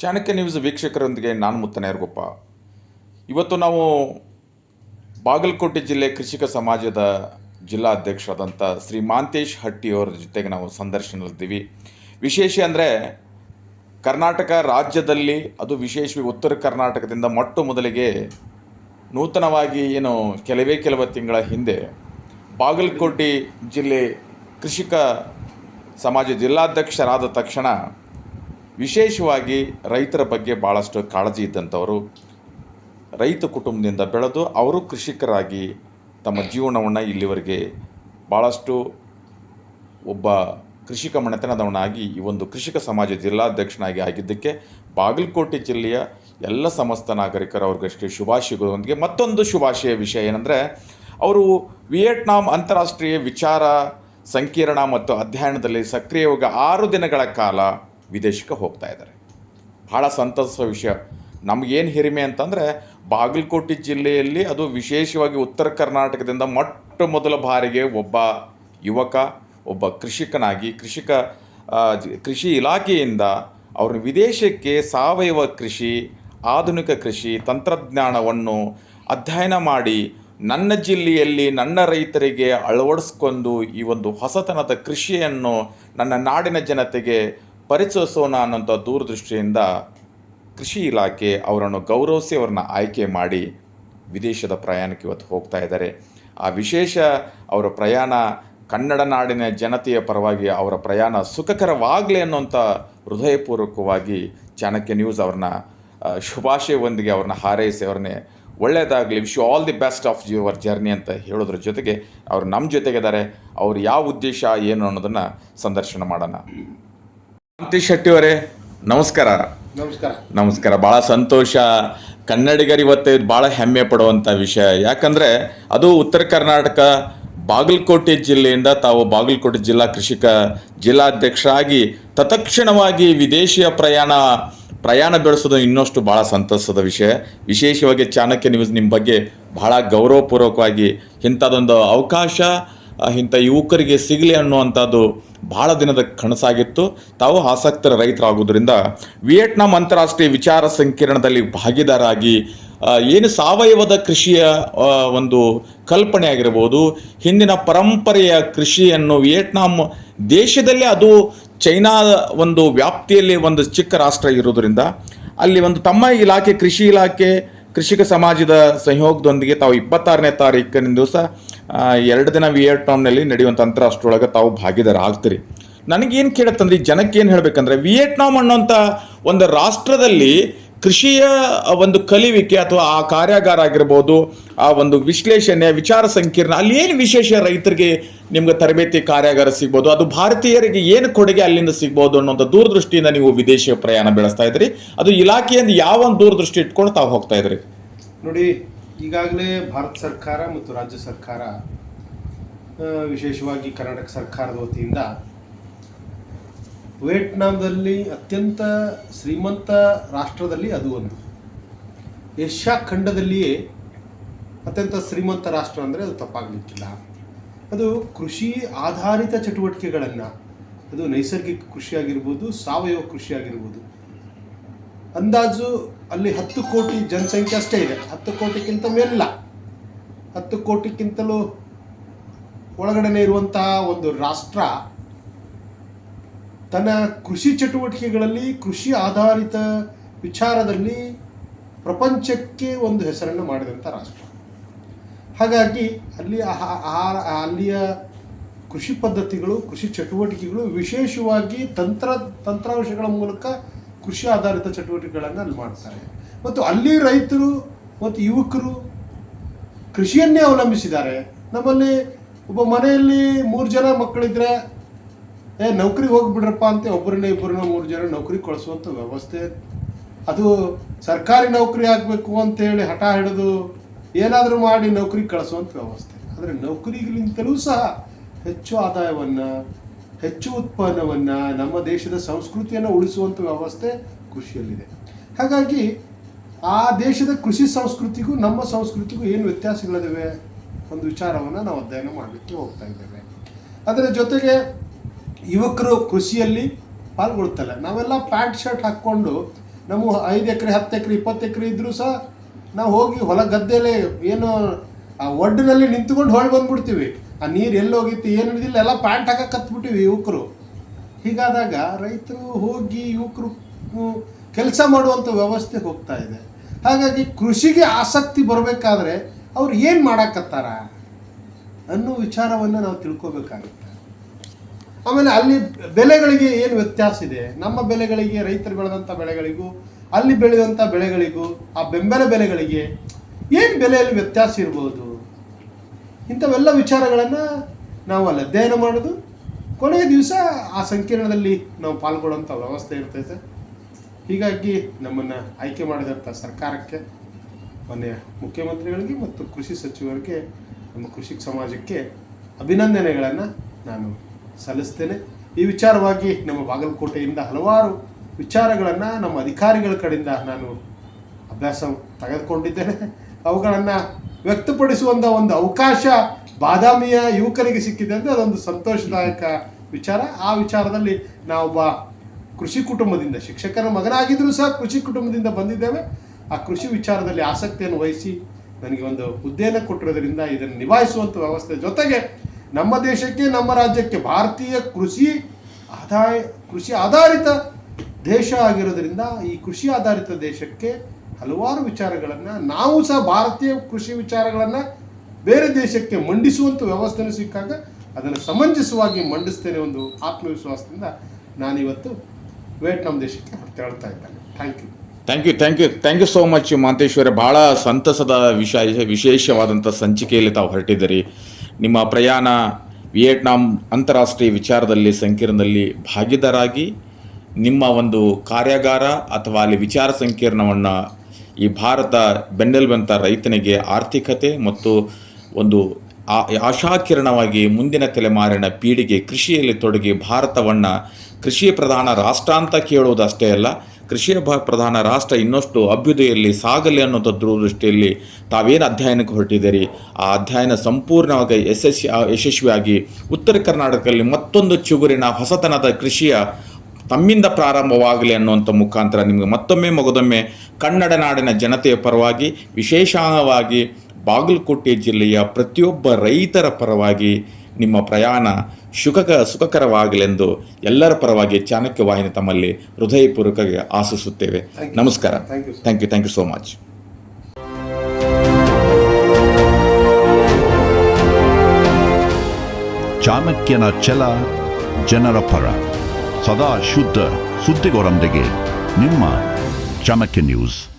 Chanakya news ವೀಕ್ಷಕರೊಂದಿಗೆ ನಾನು ಮುತ್ತನೇರ್ಗೊಪ್ಪ ಇವತ್ತು ನಾವು ಬಾಗಲಕೋಟೆ ಜಿಲ್ಲೆ ಕೃಷಿಕ ಸಮಾಜದ ಜಿಲ್ಲಾಧ್ಯಕ್ಷರಾದಂಥ ಶ್ರೀ ಮಾಂತೇಶ್ ಹಟ್ಟಿಯವರ ಜೊತೆಗೆ ನಾವು ಸಂದರ್ಶನದಲ್ಲಿದ್ದೀವಿ. ವಿಶೇಷ ಅಂದರೆ ಕರ್ನಾಟಕ ರಾಜ್ಯದಲ್ಲಿ, ಅದು ವಿಶೇಷವಾಗಿ ಉತ್ತರ ಕರ್ನಾಟಕದಿಂದ ಮೊಟ್ಟ ಮೊದಲಿಗೆ ನೂತನವಾಗಿ ಏನು ಕೆಲವೇ ಕೆಲವು ತಿಂಗಳ ಹಿಂದೆ ಬಾಗಲಕೋಟೆ ಜಿಲ್ಲೆ ಕೃಷಿಕ ಸಮಾಜ ಜಿಲ್ಲಾಧ್ಯಕ್ಷರಾದ ತಕ್ಷಣ ವಿಶೇಷವಾಗಿ ರೈತರ ಬಗ್ಗೆ ಭಾಳಷ್ಟು ಕಾಳಜಿ ಇದ್ದಂಥವರು ರೈತ ಕುಟುಂಬದಿಂದ ಬೆಳೆದು ಅವರು ಕೃಷಿಕರಾಗಿ ತಮ್ಮ ಜೀವನವನ್ನು ಇಲ್ಲಿವರೆಗೆ ಭಾಳಷ್ಟು ಒಬ್ಬ ಕೃಷಿಕ ಮನೆತನದವನಾಗಿ ಈ ಒಂದು ಕೃಷಿಕ ಸಮಾಜ ಜಿಲ್ಲಾಧ್ಯಕ್ಷನಾಗಿ ಆಗಿದ್ದಕ್ಕೆ ಬಾಗಲಕೋಟೆ ಜಿಲ್ಲೆಯ ಎಲ್ಲ ಸಮಸ್ತ ನಾಗರಿಕರು ಅವ್ರಿಗಷ್ಟೇ ಶುಭಾಶಯಗಳೊಂದಿಗೆ ಮತ್ತೊಂದು ಶುಭಾಶಯ ವಿಷಯ ಏನಂದರೆ, ಅವರು ವಿಯೆಟ್ನಾಂ ಅಂತಾರಾಷ್ಟ್ರೀಯ ವಿಚಾರ ಸಂಕಿರಣ ಮತ್ತು ಅಧ್ಯಯನದಲ್ಲಿ ಸಕ್ರಿಯವಾಗಿ ಆರು ದಿನಗಳ ಕಾಲ ವಿದೇಶಕ್ಕೆ ಹೋಗ್ತಾ ಇದ್ದಾರೆ. ಭಾಳ ಸಂತಸದ ವಿಷಯ. ನಮಗೇನು ಹಿರಿಮೆ ಅಂತಂದರೆ, ಬಾಗಲಕೋಟೆ ಜಿಲ್ಲೆಯಲ್ಲಿ ಅದು ವಿಶೇಷವಾಗಿ ಉತ್ತರ ಕರ್ನಾಟಕದಿಂದ ಮೊಟ್ಟ ಮೊದಲ ಬಾರಿಗೆ ಒಬ್ಬ ಯುವಕ, ಒಬ್ಬ ಕೃಷಿಕನಾಗಿ, ಕೃಷಿಕ ಕೃಷಿ ಇಲಾಖೆಯಿಂದ ಅವ್ರನ್ನ ವಿದೇಶಕ್ಕೆ ಸಾವಯವ ಕೃಷಿ, ಆಧುನಿಕ ಕೃಷಿ, ತಂತ್ರಜ್ಞಾನವನ್ನು ಅಧ್ಯಯನ ಮಾಡಿ ನನ್ನ ಜಿಲ್ಲೆಯಲ್ಲಿ ನನ್ನ ರೈತರಿಗೆ ಅಳವಡಿಸ್ಕೊಂಡು ಈ ಒಂದು ಹೊಸತನದ ಕೃಷಿಯನ್ನು ನನ್ನ ನಾಡಿನ ಜನತೆಗೆ ಪರಿಚಯಿಸೋಣ ಅನ್ನೋಂಥ ದೂರದೃಷ್ಟಿಯಿಂದ ಕೃಷಿ ಇಲಾಖೆ ಅವರನ್ನು ಗೌರವಿಸಿ ಅವ್ರನ್ನ ಆಯ್ಕೆ ಮಾಡಿ ವಿದೇಶದ ಪ್ರಯಾಣಕ್ಕೆ ಇವತ್ತು ಹೋಗ್ತಾ ಇದ್ದಾರೆ. ಆ ವಿಶೇಷ ಅವರ ಪ್ರಯಾಣ ಕನ್ನಡ ನಾಡಿನ ಜನತೆಯ ಪರವಾಗಿ ಅವರ ಪ್ರಯಾಣ ಸುಖಕರವಾಗಲಿ ಅನ್ನೋಂಥ ಹೃದಯಪೂರ್ವಕವಾಗಿ ಚಾಣಕ್ಯ ನ್ಯೂಸ್ ಅವ್ರನ್ನ ಶುಭಾಶಯವೊಂದಿಗೆ ಅವ್ರನ್ನ ಹಾರೈಸಿ ಅವ್ರನ್ನೇ ಒಳ್ಳೆಯದಾಗಲಿ wish all the best of your journey ಅಂತ ಹೇಳೋದ್ರ ಜೊತೆಗೆ ಅವರು ನಮ್ಮ ಜೊತೆಗಿದ್ದಾರೆ. ಅವ್ರು ಯಾವ ಉದ್ದೇಶ, ಏನು ಅನ್ನೋದನ್ನು ಸಂದರ್ಶನ ಮಾಡೋಣ. ಕಾಂತಿ ಶೆಟ್ಟಿ ಅವರೇ ನಮಸ್ಕಾರ. ನಮಸ್ಕಾರ. ನಮಸ್ಕಾರ. ಭಾಳ ಸಂತೋಷ. ಕನ್ನಡಿಗರು ಇವತ್ತು ಬಹಳ ಭಾಳ ಹೆಮ್ಮೆ ಪಡುವಂಥ ವಿಷಯ. ಯಾಕಂದರೆ ಅದು ಉತ್ತರ ಕರ್ನಾಟಕ ಬಾಗಲಕೋಟೆ ಜಿಲ್ಲೆಯಿಂದ ತಾವು ಬಾಗಲಕೋಟೆ ಜಿಲ್ಲಾ ಕೃಷಿಕ ಜಿಲ್ಲಾಧ್ಯಕ್ಷರಾಗಿ ತತ್ಕ್ಷಣವಾಗಿ ವಿದೇಶಿಯ ಪ್ರಯಾಣ ಪ್ರಯಾಣ ಬೆಳೆಸೋದು ಇನ್ನಷ್ಟು ಭಾಳ ಸಂತಸದ ವಿಷಯ. ವಿಶೇಷವಾಗಿ ಚಾಣಕ್ಯ ನ್ಯೂಸ್ ನಿಮ್ಮ ಬಗ್ಗೆ ಭಾಳ ಗೌರವಪೂರ್ವಕವಾಗಿ ಇಂಥದ್ದೊಂದು ಅವಕಾಶ ಇಂಥ ಯುವಕರಿಗೆ ಸಿಗಲಿ ಅನ್ನುವಂಥದ್ದು ಬಹಳ ದಿನದ ಕನಸಾಗಿತ್ತು. ತಾವು ಆಸಕ್ತರ ರೈತರಾಗೋದ್ರಿಂದ ವಿಯೆಟ್ನಾಂ ಅಂತಾರಾಷ್ಟ್ರೀಯ ವಿಚಾರ ಸಂಕಿರಣದಲ್ಲಿ ಭಾಗಿದಾರಾಗಿ ಏನು ಸಾವಯವದ ಕೃಷಿಯ ಒಂದು ಕಲ್ಪನೆ ಆಗಿರ್ಬೋದು, ಹಿಂದಿನ ಪರಂಪರೆಯ ಕೃಷಿಯನ್ನು ವಿಯೆಟ್ನಾಂ ದೇಶದಲ್ಲೇ ಅದು ಚೈನಾ ಒಂದು ವ್ಯಾಪ್ತಿಯಲ್ಲಿ ಒಂದು ಚಿಕ್ಕ ರಾಷ್ಟ್ರ ಇರೋದ್ರಿಂದ ಅಲ್ಲಿ ಒಂದು ತಮ್ಮ ಇಲಾಖೆ, ಕೃಷಿ ಇಲಾಖೆ, ಕೃಷಿಕ ಸಮಾಜದ ಸಹಯೋಗದೊಂದಿಗೆ ತಾವು ಇಪ್ಪತ್ತಾರನೇ ತಾರೀಕಿನ ದಿವಸ ಎರಡು ದಿನ ವಿಯೆಟ್ನಾಂನಲ್ಲಿ ನಡೆಯುವಂಥ ಅಂತಾರಾಷ್ಟ್ರೊಳಗೆ ತಾವು ಭಾಗಿದಾರ ಆಗ್ತೀರಿ ನನಗೇನು ಕೇಳತ್ತಂದ್ರೆ ಈ ಜನಕ್ಕೆ ಏನು ಹೇಳಬೇಕಂದ್ರೆ ವಿಯೆಟ್ನಾಂ ಅನ್ನೋಂಥ ಒಂದು ರಾಷ್ಟ್ರದಲ್ಲಿ ಕೃಷಿಯ ಒಂದು ಕಲಿವಿಕೆ ಅಥವಾ ಆ ಕಾರ್ಯಾಗಾರ ಆಗಿರ್ಬೋದು, ಆ ಒಂದು ವಿಶ್ಲೇಷಣೆ, ವಿಚಾರ ಸಂಕೀರ್ಣ ಅಲ್ಲಿ ಏನು ವಿಶೇಷ ರೈತರಿಗೆ ನಿಮ್ಗೆ ತರಬೇತಿ ಕಾರ್ಯಾಗಾರ ಸಿಗ್ಬೋದು, ಅದು ಭಾರತೀಯರಿಗೆ ಏನು ಕೊಡುಗೆ ಅಲ್ಲಿಂದ ಸಿಗ್ಬೋದು ಅನ್ನೋಂಥ ದೂರದೃಷ್ಟಿಯಿಂದ ನೀವು ವಿದೇಶಿ ಪ್ರಯಾಣ ಬೆಳೆಸ್ತಾ ಇದ್ರಿ. ಅದು ಇಲಾಖೆಯಿಂದ ಯಾವ ಒಂದು ದೂರದೃಷ್ಟಿ ಇಟ್ಕೊಂಡು ತಾವು ಹೋಗ್ತಾ ಇದ್ರಿ. ನೋಡಿ ಈಗಾಗಲೇ ಭಾರತ ಸರ್ಕಾರ ಮತ್ತು ರಾಜ್ಯ ಸರ್ಕಾರ ವಿಶೇಷವಾಗಿ ಕರ್ನಾಟಕ ಸರ್ಕಾರದ ವತಿಯಿಂದ ವಿಯೆಟ್ನಾಂದಲ್ಲಿ ಅತ್ಯಂತ ಶ್ರೀಮಂತ ರಾಷ್ಟ್ರದಲ್ಲಿ ಅದು ಒಂದು. ಏಷ್ಯಾ ಖಂಡದಲ್ಲಿಯೇ ಅತ್ಯಂತ ಶ್ರೀಮಂತ ರಾಷ್ಟ್ರ ಅಂದರೆ ಅದು ತಪ್ಪಾಗಲಿಕ್ಕಿಲ್ಲ. ಅದು ಕೃಷಿ ಆಧಾರಿತ ಚಟುವಟಿಕೆಗಳನ್ನು, ಅದು ನೈಸರ್ಗಿಕ ಕೃಷಿಯಾಗಿರ್ಬೋದು, ಸಾವಯವ ಕೃಷಿ ಆಗಿರ್ಬೋದು ಅಂದಾಜು ಅಲ್ಲಿ ಹತ್ತು ಕೋಟಿ ಜನಸಂಖ್ಯೆ ಅಷ್ಟೇ ಇದೆ. ಹತ್ತು ಕೋಟಿಗಿಂತ ಮೇಲಿಲ್ಲ. ಹತ್ತು ಕೋಟಿಗಿಂತಲೂ ಒಳಗಡೆನೆ ಇರುವಂತಹ ಒಂದು ರಾಷ್ಟ್ರ ತನ್ನ ಕೃಷಿ ಚಟುವಟಿಕೆಗಳಲ್ಲಿ, ಕೃಷಿ ಆಧಾರಿತ ವಿಚಾರದಲ್ಲಿ ಪ್ರಪಂಚಕ್ಕೆ ಒಂದು ಹೆಸರನ್ನು ಮಾಡಿದಂಥ ರಾಷ್ಟ್ರ. ಹಾಗಾಗಿ ಅಲ್ಲಿ ಆಹಾ- ಆಹಾರ ಅಲ್ಲಿಯ ಕೃಷಿ ಪದ್ಧತಿಗಳು, ಕೃಷಿ ಚಟುವಟಿಕೆಗಳು ವಿಶೇಷವಾಗಿ ತಂತ್ರ, ತಂತ್ರಾಂಶಗಳ ಮೂಲಕ ಕೃಷಿ ಆಧಾರಿತ ಚಟುವಟಿಕೆಗಳನ್ನು ಅಲ್ಲಿ ಮಾಡ್ತಾರೆ. ಮತ್ತು ಅಲ್ಲಿ ರೈತರು ಮತ್ತು ಯುವಕರು ಕೃಷಿಯನ್ನೇ ಅವಲಂಬಿಸಿದ್ದಾರೆ. ನಮ್ಮಲ್ಲಿ ಒಬ್ಬ ಮನೆಯಲ್ಲಿ ಮೂರು ಜನ ಮಕ್ಕಳಿದ್ರೆ, ಏ, ನೌಕರಿಗೆ ಹೋಗ್ಬಿಡ್ರಪ್ಪ ಅಂತ ಒಬ್ಬರನ್ನ ಇಬ್ಬರನ್ನ ಮೂರು ಜನ ನೌಕರಿ ಕಳಿಸುವಂಥ ವ್ಯವಸ್ಥೆ. ಅದು ಸರ್ಕಾರಿ ನೌಕರಿ ಆಗಬೇಕು ಅಂತೇಳಿ ಹಠ ಹಿಡಿದು ಏನಾದರೂ ಮಾಡಿ ನೌಕರಿ ಕಳಿಸುವಂಥ ವ್ಯವಸ್ಥೆ. ಆದರೆ ನೌಕರಿಗಿಂತಲೂ ಸಹ ಹೆಚ್ಚು ಆದಾಯವನ್ನು ಹೆಚ್ಚು ಉತ್ಪನ್ನವನ್ನು ನಮ್ಮ ದೇಶದ ಸಂಸ್ಕೃತಿಯನ್ನು ಉಳಿಸುವಂಥ ವ್ಯವಸ್ಥೆ ಕೃಷಿಯಲ್ಲಿದೆ. ಹಾಗಾಗಿ ಆ ದೇಶದ ಕೃಷಿ ಸಂಸ್ಕೃತಿಗೂ ನಮ್ಮ ಸಂಸ್ಕೃತಿಗೂ ಏನು ವ್ಯತ್ಯಾಸಗಳಿವೆ ಒಂದು ವಿಚಾರವನ್ನು ನಾವು ಅಧ್ಯಯನ ಮಾಡಲಿಕ್ಕೆ ಹೋಗ್ತಾ ಇದ್ದೇವೆ. ಅದರ ಜೊತೆಗೆ ಯುವಕರು ಕೃಷಿಯಲ್ಲಿ ಪಾಲ್ಗೊಳ್ತಾರೆ ನಾವೆಲ್ಲ ಪ್ಯಾಂಟ್ ಶರ್ಟ್ ಹಾಕ್ಕೊಂಡು ನಮ್ಮ ಐದು ಎಕರೆ, ಹತ್ತು ಎಕರೆ, ಇಪ್ಪತ್ತು ಎಕರೆ ಇದ್ದರೂ ಸಹ ನಾವು ಹೋಗಿ ಹೊಲ ಗದ್ದೆಲೆ ಏನು ಆ ಒಡ್ಡಿನಲ್ಲಿ ನಿಂತ್ಕೊಂಡು ಹೊಳ್ ಬಂದ್ಬಿಡ್ತೀವಿ. ಆ ನೀರು ಎಲ್ಲೋಗಿತ್ತು, ಏನು ಹಿಡಿದಿಲ್ಲ ಎಲ್ಲ ಪ್ಯಾಂಟ್ ಹಾಕಕ್ಕೆ ಕತ್ಬಿಟ್ಟಿವಿ ಯುವಕರು. ಹೀಗಾದಾಗ ರೈತರು ಹೋಗಿ ಯುವಕರು ಕೆಲಸ ಮಾಡುವಂಥ ವ್ಯವಸ್ಥೆ ಹೋಗ್ತಾ ಇದೆ. ಹಾಗಾಗಿ ಕೃಷಿಗೆ ಆಸಕ್ತಿ ಬರಬೇಕಾದ್ರೆ ಅವ್ರು ಏನು ಮಾಡಾಕತ್ತಾರ ಅನ್ನೋ ವಿಚಾರವನ್ನು ನಾವು ತಿಳ್ಕೊಬೇಕಾಗುತ್ತೆ. ಆಮೇಲೆ ಅಲ್ಲಿ ಬೆಲೆಗಳಿಗೆ ಏನು ವ್ಯತ್ಯಾಸ ಇದೆ? ನಮ್ಮ ಬೆಲೆಗಳಿಗೆ ರೈತರು ಬೆಳೆದಂಥ ಬೆಳೆಗಳಿಗೂ, ಅಲ್ಲಿ ಬೆಳೆಯುವಂಥ ಬೆಳೆಗಳಿಗೂ, ಆ ಬೆಂಬಲ ಬೆಲೆಗಳಿಗೆ ಏನು ಬೆಲೆಯಲ್ಲಿ ವ್ಯತ್ಯಾಸ ಇರ್ಬೋದು? ಇಂಥವೆಲ್ಲ ವಿಚಾರಗಳನ್ನು ನಾವು ಅಲ್ಲಿ ಅಧ್ಯಯನ ಮಾಡೋದು. ಕೊನೆಯ ದಿವಸ ಆ ಸಂಕೀರ್ಣದಲ್ಲಿ ನಾವು ಪಾಲ್ಗೊಳ್ಳುವಂಥ ವ್ಯವಸ್ಥೆ ಇರ್ತೈತೆ. ಹೀಗಾಗಿ ನಮ್ಮನ್ನು ಆಯ್ಕೆ ಮಾಡಿದಂಥ ಸರ್ಕಾರಕ್ಕೆ ಮೊನ್ನೆ ಮುಖ್ಯಮಂತ್ರಿಗಳಿಗೆ ಮತ್ತು ಕೃಷಿ ಸಚಿವರಿಗೆ, ನಮ್ಮ ಕೃಷಿ ಸಮಾಜಕ್ಕೆ ಅಭಿನಂದನೆಗಳನ್ನು ನಾನು ಸಲ್ಲಿಸ್ತೇನೆ. ಈ ವಿಚಾರವಾಗಿ ನಮ್ಮ ಬಾಗಲಕೋಟೆಯಿಂದ ಹಲವಾರು ವಿಚಾರಗಳನ್ನು ನಮ್ಮ ಅಧಿಕಾರಿಗಳ ಕಡೆಯಿಂದ ನಾನು ಅಭ್ಯಾಸ ತೆಗೆದುಕೊಂಡಿದ್ದೇನೆ. ಅವುಗಳನ್ನು ವ್ಯಕ್ತಪಡಿಸುವಂಥ ಒಂದು ಅವಕಾಶ ಬಾದಾಮಿಯ ಯುವಕರಿಗೆ ಸಿಕ್ಕಿದೆ ಅಂದರೆ ಅದೊಂದು ಸಂತೋಷದಾಯಕ ವಿಚಾರ. ಆ ವಿಚಾರದಲ್ಲಿ ನಾವೊಬ್ಬ ಕೃಷಿ ಕುಟುಂಬದಿಂದ, ಶಿಕ್ಷಕರ ಮಗನಾಗಿದ್ದರೂ ಸಹ ಕೃಷಿ ಕುಟುಂಬದಿಂದ ಬಂದಿದ್ದೇವೆ. ಆ ಕೃಷಿ ವಿಚಾರದಲ್ಲಿ ಆಸಕ್ತಿಯನ್ನು ವಹಿಸಿ ನನಗೆ ಒಂದು ಹುದ್ದೆಯನ್ನು ಕೊಟ್ಟಿರೋದ್ರಿಂದ ಇದನ್ನು ನಿಭಾಯಿಸುವಂಥ ವ್ಯವಸ್ಥೆ ಜೊತೆಗೆ ನಮ್ಮ ದೇಶಕ್ಕೆ, ನಮ್ಮ ರಾಜ್ಯಕ್ಕೆ ಭಾರತೀಯ ಕೃಷಿ ಆದಾಯ, ಕೃಷಿ ಆಧಾರಿತ ದೇಶ ಆಗಿರೋದ್ರಿಂದ ಈ ಕೃಷಿ ಆಧಾರಿತ ದೇಶಕ್ಕೆ ಹಲವಾರು ವಿಚಾರಗಳನ್ನು ನಾವು ಸಹ ಭಾರತೀಯ ಕೃಷಿ ವಿಚಾರಗಳನ್ನು ಬೇರೆ ದೇಶಕ್ಕೆ ಮಂಡಿಸುವಂಥ ವ್ಯವಸ್ಥೆನೂ ಸಿಕ್ಕಾಗ ಅದನ್ನು ಸಮಂಜಸವಾಗಿ ಮಂಡಿಸ್ತೇನೆ ಒಂದು ಆತ್ಮವಿಶ್ವಾಸದಿಂದ ನಾನಿವತ್ತು ವಿಯೆಟ್ನಾಂ ದೇಶಕ್ಕೆ ತೆರಳ್ತಾ ಇದ್ದೇನೆ. Thank you thank you thank you thank you so much Manteshwara. ಭಾಳ ಸಂತಸದ ವಿಷಯ ವಿಶೇಷವಾದಂಥ ಸಂಚಿಕೆಯಲ್ಲಿ ತಾವು ಹೊರಟಿದ್ದೀರಿ. ನಿಮ್ಮ ಪ್ರಯಾಣ ವಿಯೆಟ್ನಾಂ ಅಂತಾರಾಷ್ಟ್ರೀಯ ವಿಚಾರದಲ್ಲಿ, ಸಂಕೀರ್ಣದಲ್ಲಿ ಭಾಗಿದಾರಾಗಿ ನಿಮ್ಮ ಒಂದು ಕಾರ್ಯಾಗಾರ ಅಥವಾ ಅಲ್ಲಿ ವಿಚಾರ ಸಂಕೀರ್ಣವನ್ನು ಈ ಭಾರತ ಬೆನ್ನೆಲುಬಂತ ರೈತನಿಗೆ ಆರ್ಥಿಕತೆ ಮತ್ತು ಒಂದು ಆಶಾಕಿರಣವಾಗಿ ಮುಂದಿನ ತಲೆಮಾರಿನ ಪೀಳಿಗೆ ಕೃಷಿಯಲ್ಲಿ ತೊಡಗಿ ಭಾರತವನ್ನು ಕೃಷಿ ಪ್ರಧಾನ ರಾಷ್ಟ್ರ ಅಂತ ಕೇಳುವುದಷ್ಟೇ ಅಲ್ಲ, ಕೃಷಿ ಪ್ರಧಾನ ರಾಷ್ಟ್ರ ಇನ್ನಷ್ಟು ಅಭ್ಯುದಯಲ್ಲಿ ಸಾಗಲಿ ಅನ್ನೋಂಥ ದೃಷ್ಟಿಯಲ್ಲಿ ತಾವೇನು ಅಧ್ಯಯನಕ್ಕೆ ಹೊರಟಿದ್ದೀರಿ? ಆ ಅಧ್ಯಯನ ಸಂಪೂರ್ಣವಾಗಿ ಯಶಸ್ವಿ, ಯಶಸ್ವಿಯಾಗಿ ಉತ್ತರ ಕರ್ನಾಟಕದಲ್ಲಿ ಮತ್ತೊಂದು ಚಿಗುರಿನ ಹೊಸತನದ ಕೃಷಿಯ ತಮ್ಮಿಂದ ಪ್ರಾರಂಭವಾಗಲಿ ಅನ್ನುವಂಥ ಮುಖಾಂತರ ನಿಮಗೆ ಮತ್ತೊಮ್ಮೆ ಮಗದೊಮ್ಮೆ ಕನ್ನಡ ನಾಡಿನ ಜನತೆಯ ಪರವಾಗಿ ವಿಶೇಷವಾಗಿ ಬಾಗಲಕೋಟೆ ಜಿಲ್ಲೆಯ ಪ್ರತಿಯೊಬ್ಬ ರೈತರ ಪರವಾಗಿ ನಿಮ್ಮ ಪ್ರಯಾಣ ಸುಖಕ ಸುಖಕರವಾಗಲೆಂದು ಎಲ್ಲರ ಪರವಾಗಿ ಚಾಣಕ್ಯ ವಾಹಿನಿ ತಮ್ಮಲ್ಲಿ ಹೃದಯಪೂರ್ವಕ ಆಶಿಸುತ್ತೇವೆ. ನಮಸ್ಕಾರ. Thank you, thank you thank you so much ಚಾಣಕ್ಯನ ಛಲ ಜನರ ಪರ. ಸದಾ ಶುದ್ಧ ಸುದ್ದಿಗೋರೊಂದಿಗೆ ನಿಮ್ಮ ಚಾಣಕ್ಯ ನ್ಯೂಸ್.